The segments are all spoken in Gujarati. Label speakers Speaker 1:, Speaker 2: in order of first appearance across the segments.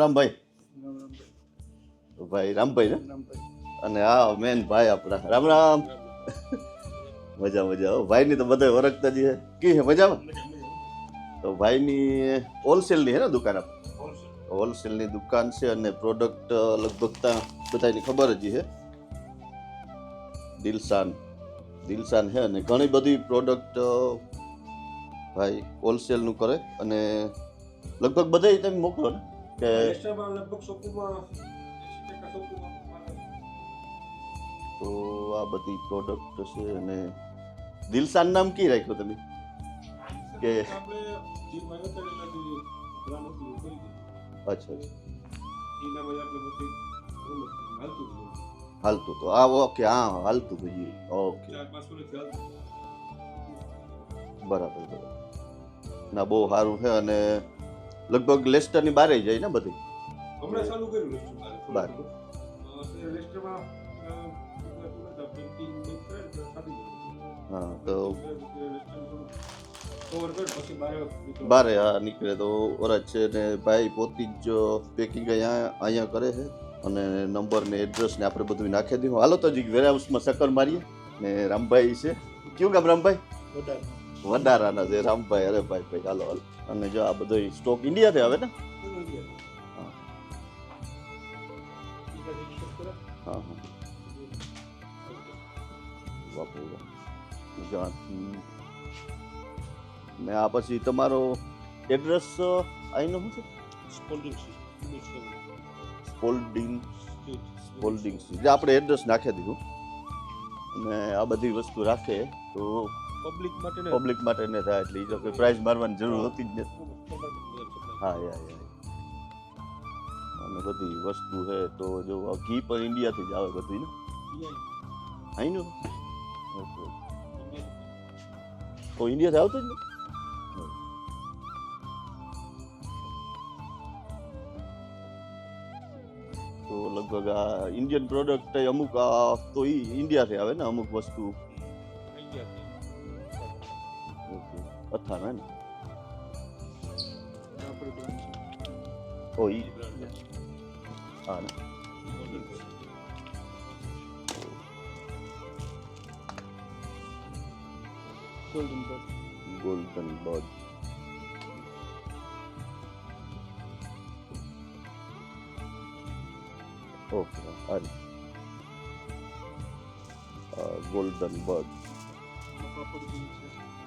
Speaker 1: રામભાઈ. ભાઈ રામભાઈ ને? અને આ મેન ભાઈ આપણા. રામ રામ. મજા મજા. ભાઈની તો બધા ઓળખતા જ છે. કી છે મજામાં? તો ભાઈની હોલસેલની હે ને દુકાન આપણે હોલસેલની દુકાન છે અને પ્રોડક્ટ લગભગ ત્યાં બધાની ખબર જ છે. દિલશાન. દિલશાન છે અને ઘણી બધી પ્રોડક્ટ ભાઈ હોલસેલનું કરે અને લગભગ બધા તમે મોકલો ને. કે તો આ બધી પ્રોડક્ટ છે અને દિલસાન નામ કી રાખ્યો તમે કે અચ્છા
Speaker 2: હાલતું
Speaker 1: તો આ ઓકે હા હાલતું ભાઈ ઓકે બરાબર બરાબર ના બહુ સારું છે અને લગભગ લેસ્ટરની બહાર જાય ને બધી?
Speaker 2: હમણાં ચાલુ કર્યું સાદી
Speaker 1: હા તો
Speaker 2: બહાર
Speaker 1: બારે હા નીકળે તો ઓરજ છે ને ભાઈ પોતી જ પેકિંગ અહીંયા અહીંયા કરે છે અને નંબર ને એડ્રેસ ને આપણે બધું નાખી દઈશું હાલો તો જી વેરહાઉસમાં સકર મારીએ. ને રામભાઈ છે. કેવું કામ રામભાઈ? વડારાના છે રામભાઈ અરે ભાઈ ભાઈ હાલો. અને જો આ બધો સ્ટોક ઇન્ડિયાથી આવે ને? હા. હા બાપુ. ને આ પછી તમારો એડ્રેસ અહીંનો શું છે? સ્પોલ્ડિંગ સ્પોલ્ડિંગ જે આપણે એડ્રેસ નાખી દીધું. અને આ બધી વસ્તુ રાખે, તો
Speaker 2: પબ્લિક માટે ને
Speaker 1: પબ્લિક માટે ને થાય એટલે જો કોઈ પ્રાઇઝ મારવાની જરૂર હતી જ નથી. હા યા યા અને બધી વસ્તુ છે તો જો ઘી પણ ઇન્ડિયાથી જ આવે બધું ને? અહીંનું ઓકે તો ઇન્ડિયાથી આવતું જ ને તો લગભગ આ ઇન્ડિયન પ્રોડક્ટ અમુક આ તો ઈ ઇન્ડિયાથી આવે ને અમુક વસ્તુ? current. Oh, yeah. Ah, no. Golden bird. Golden bird. Okay, and uh, golden bird.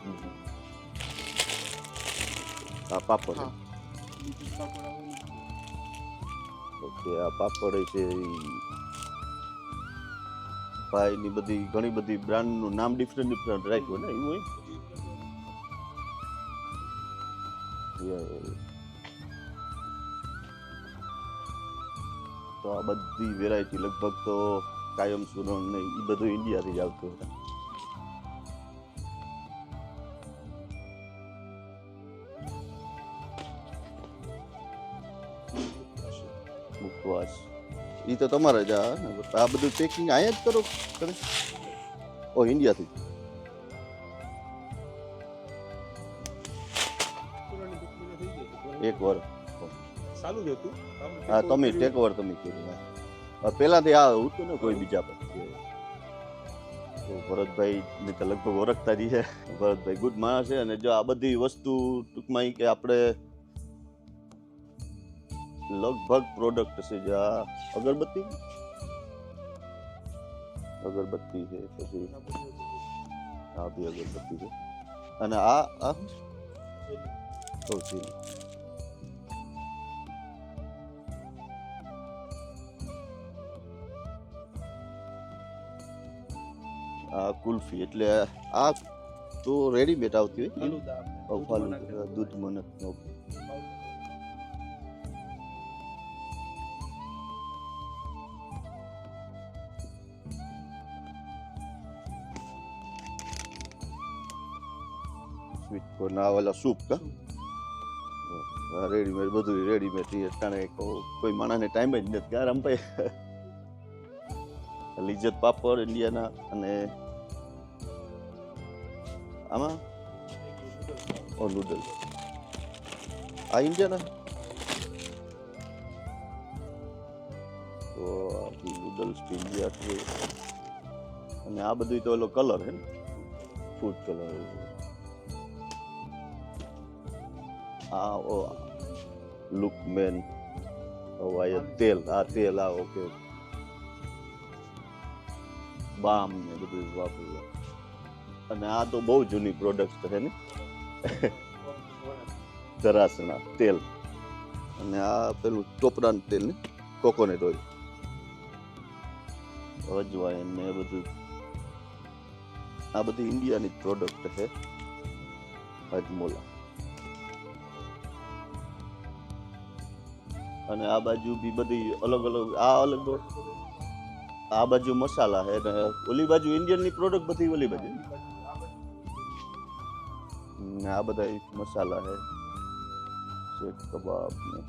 Speaker 1: Mm -hmm. પાપડ
Speaker 2: હા.
Speaker 1: ઓકે આ પાપડ છે ઈ ભાઈની બધી ઘણી બધી બ્રાન્ડનું નામ ડિફરન્ટ ડિફરન્ટ રાખ્યું ને એવું હોય યા, યા, યા. તો આ બધી વેરાયટી લગભગ તો કાયમ સુરણ ને એ બધું ઇન્ડિયાથી જ આવતું હતું તો તમારે જ આ બધું ચેકિંગ અહીંયા જ કરો કરે ઓ ઇન્ડિયાથી. એક વાર.
Speaker 2: ચાલુ જ હતું.
Speaker 1: હા તમે ટેક ઓવર તમે કીધું પહેલાથી આ હતું ને કોઈ બીજા પર. તો ભરતભાઈ ને તો લગભગ ઓળખતા જ છે. ભરતભાઈ ગુડ માણસ છે અને જો આ બધી વસ્તુ ટૂંકમાં કે આપણે લગભગ પ્રોડક્ટ છે જે આ અગરબત્તી અગરબત્તી છે પછી આ બી અગરબત્તી છે અને આ આ શું? ઓ જી આ કુલ્ફી એટલે આ તો રેડીમેડ આવતી હોય ઓ, ફાલુદા, દૂધ મને આ ઓલા સૂપ કા? રેડીમેડ, બધું રેડીમેડ એ અટાણે કોઈ માણસને ટાઈમ જ નથી. ક્યાં રંપાય લિજ્જત પાપડ ઇન્ડિયાના અને આમાં? ઓ નૂડલ્સ આ ઇન્ડિયાના? તો નૂડલ્સ ઇન્ડિયા છે. અને આ બધું તો ઓલો કલર હે ને? ફૂડ કલર આ ઓ લુક મેન હવાય તેલ, આ તેલ, આ, ઓકે બામ ને બધું વાપર્યું અને આ તો બહુ જૂની પ્રોડક્ટ છે ને? ધરાસણા તેલ. અને આ પેલું ટોપરાન તેલ ને? કોકોનટ ઓઇલ અજવાઈન ને બધું. આ બધી ઇન્ડિયાની પ્રોડક્ટ છે. હજમોલા અને આ બાજુ બી બધી અલગ અલગ, આ અલગ આ બાજુ મસાલા છે ને ઓલી બાજુ ઇન્ડિયનની પ્રોડક્ટ બધી ઓલી બાજુ. ને આ બધા ઈ મસાલા છે શેખ કબાબ ને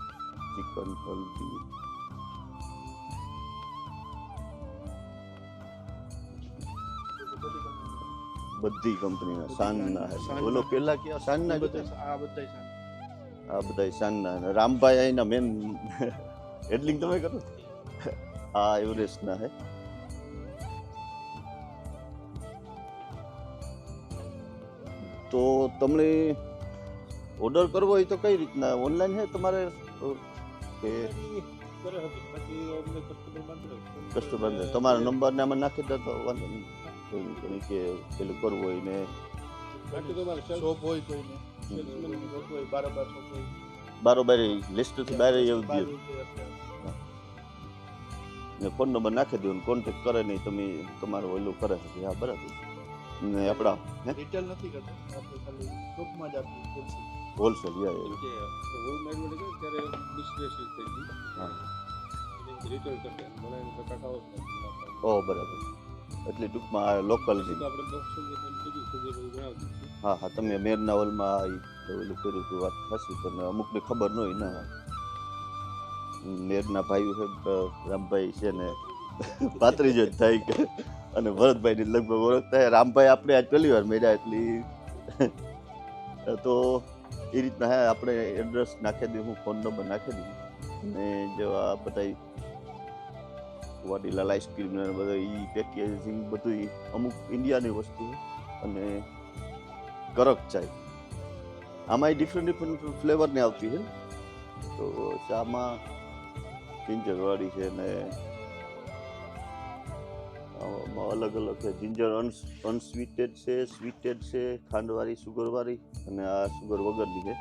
Speaker 1: ચિકન હલ્દી બધી કંપનીના સાનના છે ઓલો પેલા કયા સાનના જ હતા?
Speaker 2: આ બધા સાન
Speaker 1: આ બધા શાનના રામભાઈ અહીંના મેન હેડલિંગ તમે કરો. આ એવરેસ્ટના હે. તો તમને ઓર્ડર કરવો હોય તો કઈ રીતના? ઓનલાઈન હે તમારે? કે
Speaker 2: કસ્ટમર
Speaker 1: તમારો નંબર ને આમાં નાખી દેતો વાંધો નહીં. કે પેલું કરવું હોય ને
Speaker 2: શોપ હોય બારોબાર
Speaker 1: લિસ્ટથી બહાર એવું દે ને ફોન નંબર નાખી દો કોન્ટેક્ટ કરે નહીં તમે તમારું ઓલું કરે છે. હા બરાબર ને આપણા હે?
Speaker 2: રિટેલ નથી કરતો. આપણે ખાલી શોપમાં જ આપીએ
Speaker 1: હોલસેલ યા
Speaker 2: મેળવી ત્યારે મિસપ્લેસ થઈ ગઈ.
Speaker 1: હા.
Speaker 2: રિટેલ કરતા મને નથી.
Speaker 1: ઓ બરાબર. એટલે ટૂંકમાં આ લોકલ
Speaker 2: દીધું
Speaker 1: હા હા તમે મેરના હોલમાં આવી ઓલું કર્યું હતું વાત થશે પણ અમુકને ખબર ન હોય ના. મેરના ભાઈઓ છે રામભાઈ છે ને પાત્રીજો જ થાય કે. અને ભરતભાઈની લગભગ ઓળખતા. રામભાઈ આપણે આજ પહેલી વાર મેળ્યા એટલી તો એ રીતના હે આપણે એડ્રેસ નાખી દઉં હું ફોન નંબર નાખી દઉં અને જેવા બધા વાડીલાલ આઈસ્ક્રીમ ને બધા એ પેકેજિંગ બધું અમુક ઇન્ડિયાની વસ્તુ અને કરક ચાય આમાં ડિફરન્ટ ડિફરન્ટ ફ્લેવરની આવતી છે. તો ચામાં જિંજરવાળી છે ને અલગ અલગ છે. જિંજર અનસ્વીટેડ છે સ્વીટેડ છે, ખાંડવાળી સુગરવાળી અને આ સુગર વગરની છે.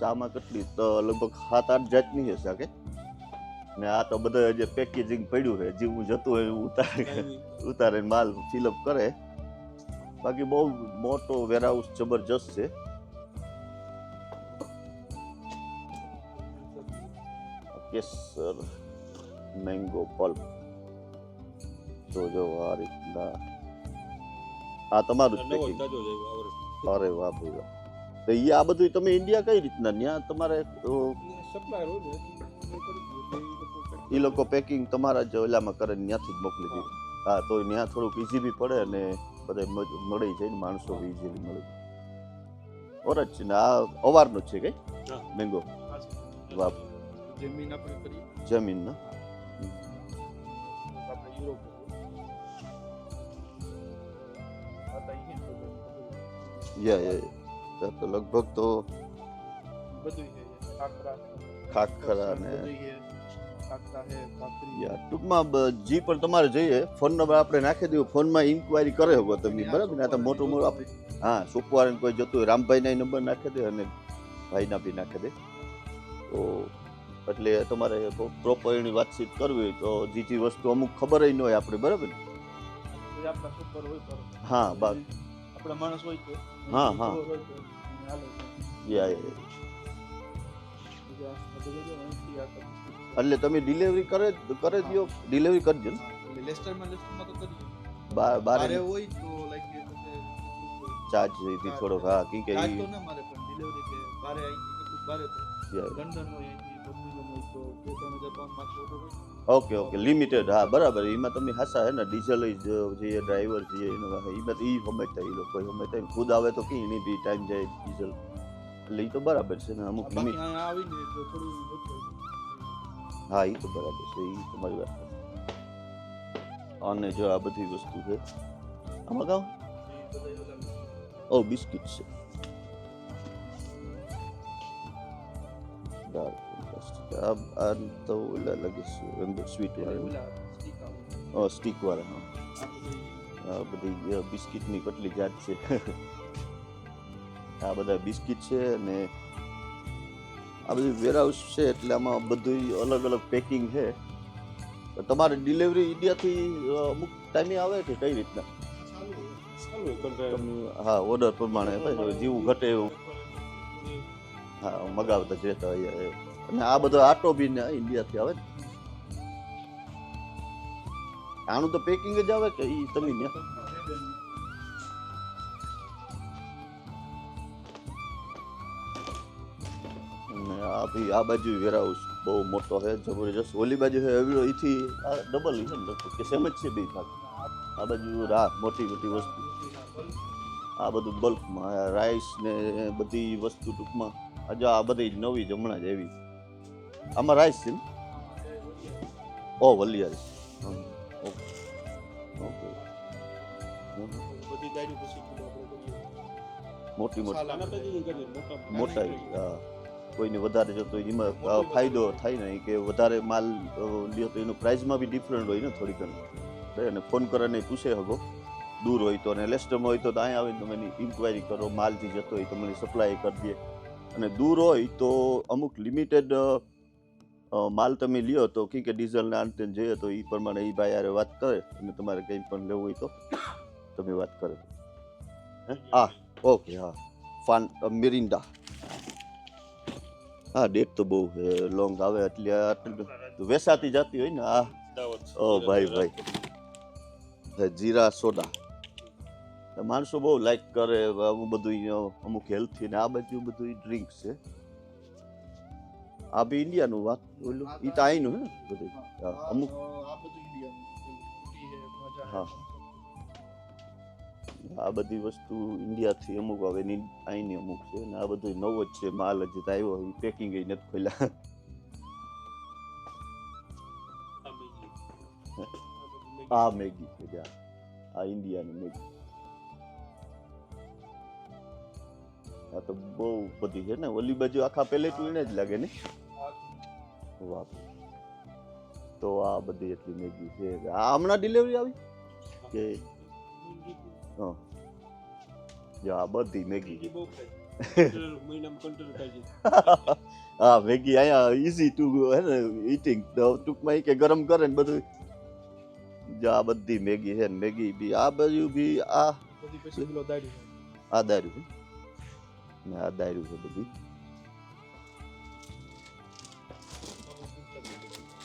Speaker 1: ચામાં કેટલી? તો લગભગ સાત આઠ જાતની છે શાકે ને આ તો બધા જે પેકેજિંગ પડ્યું છે જેવું જતું હોય એવું ઉતારે ઉતારે માલ ફિલઅપ કરે. બાકી બહુ મોટો વેરહાઉસ જબરજસ્ત છે. કેસર મેંગો પલ્પ તો જો આ રીતના. આ તમારું જ
Speaker 2: જ.
Speaker 1: અરે વાહ ભાઈ તો એ આ બધું તમે ઇન્ડિયા કઈ રીતના? ત્યાં તમારે
Speaker 2: ને એ લોકો
Speaker 1: પેકિંગ તમારા જ ઓલામાં કરે ને ત્યાંથી જ મોકલી દે. હા. તો ત્યાં થોડુંક ઈઝી બી પડે અને બધે મળી જાય ને માણસો ઈઝીલી મળી જાય. ઓરજ છે ને આ અવારનો છે કઈ? મેંગો
Speaker 2: ખાસ જમીન આપણે કરીએ. આપણે યુરોપ બધું-
Speaker 1: યા યા. ત્યાં તો લગભગ તો
Speaker 2: બધું છે ખાખરા
Speaker 1: ખાખરા ને ટૂંકમાં જી પણ તમારે જોઈએ ફોન નંબર આપણે નાખી દઉં ફોનમાં ઇન્ક્વાયરી કરે શકો તમને બરાબર? ને આ તો મોટું મોટું આપણે હા સુપવાર કોઈ જતું હોય રામભાઈના નંબર નાખી દે અને ભાઈના બી નાખી દે. તો એટલે તમારે પ્રોપર એની વાતચીત કરવી હોય તો જે જે વસ્તુ અમુક ખબર ન હોય આપણે બરાબર ને? હા બસ
Speaker 2: આપણા માણસ હોય તો.
Speaker 1: હા, હા. એટલે તમે ડિલિવરી કરે કરે દો ડિલિવરી કરજો ને.
Speaker 2: લેસ્ટરમાં લેસ્ટરમાં તો કરીએ
Speaker 1: બાર
Speaker 2: હોય તો લાઈક
Speaker 1: ચાર્જ થોડોક હા કી કે
Speaker 2: તો ના મારે પણ ડિલિવરી કે બારે આઈ કે બારે. લંડન હોય
Speaker 1: ઓકે ઓકે લિમિટેડ હા બરાબર. એમાં તમે હાસા હે ને ડીઝલ જ જે ડ્રાઈવર છે એનો એમાં તો ઈ સમજતા એ લોકો સમજતા ખુદ આવે તો કઈ એની બી ટાઈમ જાય ડીઝલ એટલે એ તો બરાબર છે ને અમુક
Speaker 2: બાકી
Speaker 1: લિમિટ
Speaker 2: અહીંયા આવીને તો થોડું ઓછું
Speaker 1: હા એ તો બરાબર છે એ તમારી વાત સાચી. અને જો આ બધી વસ્તુ છે આમાં કામ ઓ બિસ્કિટ છે. તો ઓલા લાગે સ્વીટ વાળા ઓ સ્ટીક વાળા. હા આ બધી બિસ્કિટની કેટલી જાત છે. આ બધા બિસ્કિટ છે અને આ બધી વેરહાઉસ છે એટલે આમાં બધું અલગ અલગ પેકિંગ છે. તમારે ડિલિવરી ઇન્ડિયાથી અમુક ટાઈમે આવે કે કઈ રીતના? હા ઓર્ડર પ્રમાણે જેવું ઘટે એવું. હા મગાવતા જતા હોઈએ અને આ બધો આટો બી ને ઇન્ડિયાથી આવે આનું તો પેકિંગ જ આવે કે ઈ તમે ને આ ભઈ આ બાજુ વેરહાઉસ બહુ મોટો છે જબરજસ્ત. ઓલી બાજુ છે એવડો એથી આ ડબલ છે ને કે સેમ જ છે બે ભાગ. આ બાજુ રા મોટી મોટી વસ્તુ. આ બધું બલ્કમાં રાઈસ ને બધી વસ્તુ ટૂંકમાં આજે આ બધી નવી જ હમણાં જ એવી આમાં રાઈસ છે ઓ વલિયા ઓકે. ઓકે.
Speaker 2: બધી દાડી પછી
Speaker 1: મોટી મોટી.
Speaker 2: મોટા
Speaker 1: હા. કોઈને વધારે જતો હોય એમાં ફાયદો થાય ને કે વધારે માલ લ્યો તો એનું પ્રાઇસમાં બી ડિફરન્ટ હોય ને થોડી ઘણી અને ફોન કરીને પૂછે હગો. દૂર હોય તો અને લેસ્ટરમાં હોય તો અહીંયા આવીને તમે એની ઇન્ક્વાયરી કરો માલથી જતો હોય તમને સપ્લાય કરી દે. અને દૂર હોય તો અમુક લિમિટેડ માલ તમે લ્યો તો કી કે ડીઝલને અંતે જોઈએ તો એ પ્રમાણે એ ભાઈ હારે વાત કરે. અને તમારે કંઈ પણ લેવું હોય તો તમે વાત કરે. હે? ઓકે હા. ફાન મિરિન્ડા હા ડેટ તો બહુ લોંગ આવે. એટલે આટલું વેસાતી જતી હોય ને આ? ઓ ભાઈ ભાઈ. જીરા સોડા. માણસો બહુ લાઈક કરે આવું બધું અમુક હેલ્થી ને આ બધું બધું ડ્રિંક છે. આ બી ઇન્ડિયાનું વાત ઓલું એ તો અહીંનું હે. બધું? અમુક. હા. આ બધી વસ્તુ ઇન્ડિયાથી અમુક આવે ને અહીંની અમુક છે ને આ બધું નવો જ છે માલ જ આવ્યો એ પેકિંગ નથી ખોલ્યા. આ મેગી છે આ ઇન્ડિયાની મેગી. આ તો બહુ બધી છે ને ઓલી બાજુ આખા પેલેટ એને જ લાગે ને? વાહ. તો આ બધી એટલી મેગી છે. આ હમણાં ડિલિવરી આવી? કે? હા. જો આ બધી મેગી હા મેગી અહીંયા ઈઝી ટુ હે ને ઈટિંગ ટૂંકમાં એ કે ગરમ કરે ને બધું. જો આ બધી મેગી છે ને મેગી બી આ બાજુ બી આ. આ દારૂ ને આ દારૂ છે બધી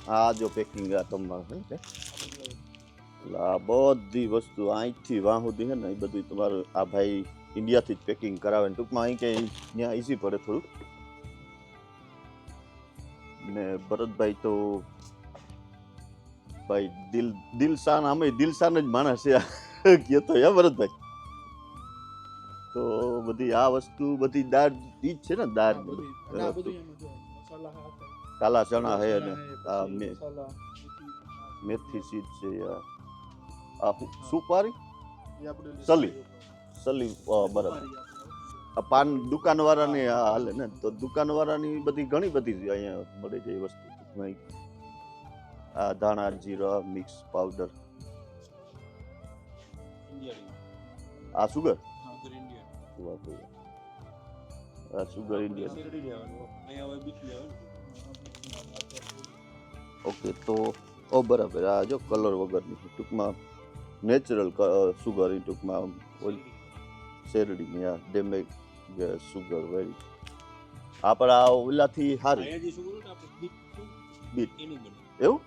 Speaker 1: આ જો પેકિંગ આ તમારું છે એટલે આ બધી વસ્તુ અહીંથી વાં સુધી છે ને એ બધું તમારું આ ભાઈ ઇન્ડિયાથી જ પેકિંગ કરાવે ને ટૂંકમાં અહીં કે ત્યાં ઇઝી પડે થોડું ને ભરતભાઈ તો ભાઈ દિલ દિલશાન આમે દિલશાન જ માણસ છે કહેતો હે ભરતભાઈ તો બધી આ વસ્તુ બધી દાળ ઈ જ છે ને દાળ. કાલા ચણા હે ને આ મે- મેથી સીડ છે આ આ શું- શું પારી? સલી. સલી બરાબર. આ પાન દુકાનવાળાને આ હાલે ને? તો દુકાનવાળાની બધી ઘણી બધી અહીંયા મળે છે એ વસ્તુ. આ ધાણા જીરા મિક્સ પાવડર. આ સુગર આ સુગર ઇન્ડિયન ઓકે તો ઓ બરાબર આ જો કલર વગરની ટૂંકમાં નેચરલ સુગર એ ટૂંકમાં ઓઇલ શેરડીની આ ડેમેજ સુગર વેરી આપણા આ ઓલાથી સારી બીટ એવું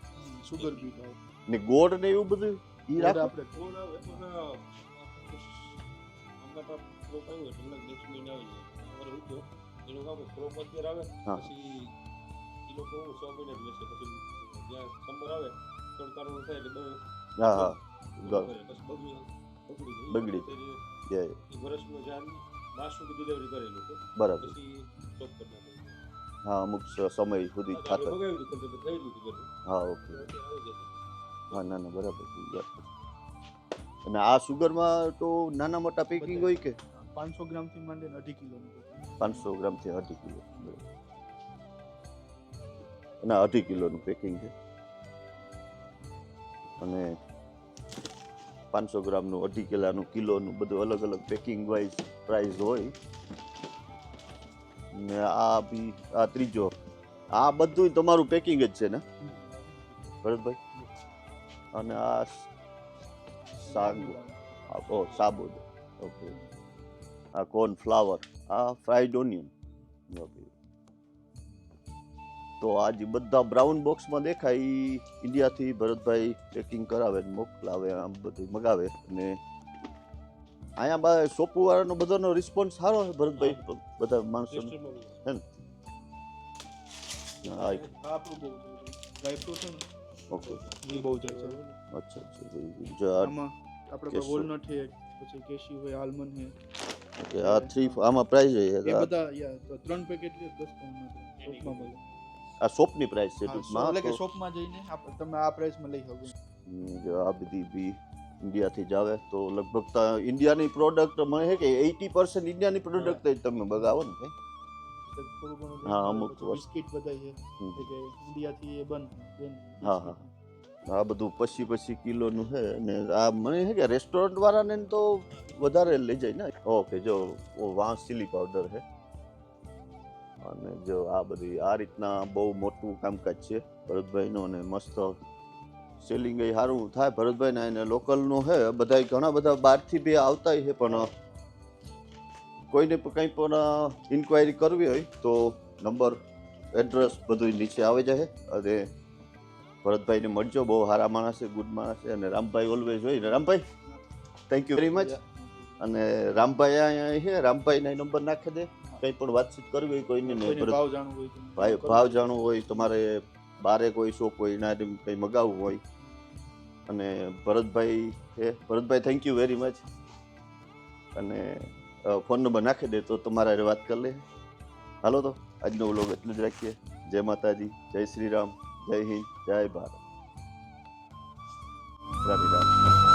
Speaker 2: સુગર બીટ
Speaker 1: ને ગોળ ને એવું બધું ઈ રાખે
Speaker 2: આપણે
Speaker 1: હા.
Speaker 2: પછી એ લોકો હું મહિને જ બેસે પછી જ્યાં સમર આવે તડકાનું થાય એટલે
Speaker 1: હા હા
Speaker 2: બધું બગડી જાય. વર્ષમાં જ્યાં માસનું ડિલિવરી કરે લોકો
Speaker 1: બરાબર
Speaker 2: પછી સ્ટોપ કરી નાખે
Speaker 1: હા અમુક સમય સુધી
Speaker 2: આપણે
Speaker 1: ખાતર. હા ઓકે
Speaker 2: અત્યારે
Speaker 1: હા ના ના બરાબર. અને આ સુગરમાં તો નાના મોટા પેકિંગ હોય કે
Speaker 3: પાંચસો ગ્રામથી માંડીને અઢી કિલોનું
Speaker 1: પાંચસો ગ્રામથી અઢી કિલો. અને અઢી કિલોનું પેકિંગ છે. અને પાંચસો ગ્રામનું અઢી કિલાનું કિલોનું બધું અલગ અલગ પેકિંગ વાઇઝ પ્રાઇસ હોય. ને આ બી આ ત્રીજો. આ બધું તમારું પેકિંગ જ છે ને? ભરતભાઈ? અને આ સાગ. ઓ સાબુદ. ઓકે આ કોર્ન ફ્લાવર આ ફ્રાઈડ ઓનિયન તો આ જે બધા બ્રાઉન બોક્સમાં દેખાય એ ઇન્ડિયાથી ભરતભાઈ પેકિંગ કરાવે ને મોકલાવે આમ બધું મગાવે અને અહીંયા બા સોપુવાળાનો બધાનો રિસ્પોન્સ સારો છે ભરતભાઈ. બધા માણસો હા
Speaker 3: ને?
Speaker 1: ઓકે
Speaker 3: બહુ છે.
Speaker 1: અચ્છા
Speaker 3: આપણે. વોલનટ છે પછી કેશી હોય આલમંડ છે.
Speaker 1: Okay, આ થ્રી આમાં પ્રાઇસ
Speaker 3: એ બધા ત્રણ પેકેટ દસ પાઉન્ડના શોપમાં મળે.
Speaker 1: આ શોપની પ્રાઇસ છે ટૂંકમાં
Speaker 3: એટલે કે શોપમાં જઈને તમે આ પ્રાઇસમાં લઈ શકો.
Speaker 1: જો આ બધી બી ઇન્ડિયાથી જ આવે. તો લગભગ તો ઇન્ડિયાની પ્રોડક્ટ મને કે એટી પર્સન્ટ ઇન્ડિયાની પ્રોડક્ટ જ તમે બગાવો ને હા, અમુક
Speaker 3: બિસ્કિટ બધા છે. ઇન્ડિયાથી એ બન.
Speaker 1: હા, હા. આ બધું પછી પછી કિલોનું છે અને આ મને છે કે રેસ્ટોરન્ટ વાળાને તો વધારે લઈ જાય ને. ઓકે, જો વાંસ ચીલી પાવડર છે. અને જો આ બધી, આ રીતના બહુ મોટું કામકાજ છે ભરતભાઈનું અને મસ્ત સેલિંગ સારું થાય. ભરતભાઈના એને લોકલનું છે બધા ઘણા બધા બહારથી બી આવતા છે, પણ કોઈને કંઈ પણ ઇન્ક્વાયરી કરવી હોય તો નંબર એડ્રેસ બધું નીચે આવી જાય. અને ભરતભાઈને મળજો બહુ સારા માણસ છે ગુડ માણસ છે અને રામભાઈ ઓલવેઝ હોય ને. Rambhai thank you very much અને રામભાઈ અહીંયા છે રામભાઈના નંબર નાખી દે. કંઈ પણ વાતચીત કરવી હોય કોઈને ભાઈ ભાવ જાણવું હોય તમારે બારે કોઈ શોપ હોય એના કંઈ મગાવવું હોય. અને ભરતભાઈ છે Bharatbhai thank you very much અને ફોન નંબર નાખી દે તો તમારા વાત કરી લે. હાલો તો આજનો વ્લોગ એટલું જ રાખીએ. જય માતાજી જય શ્રી રામ. જય હિન્દ જય ભારત. રાધે રામ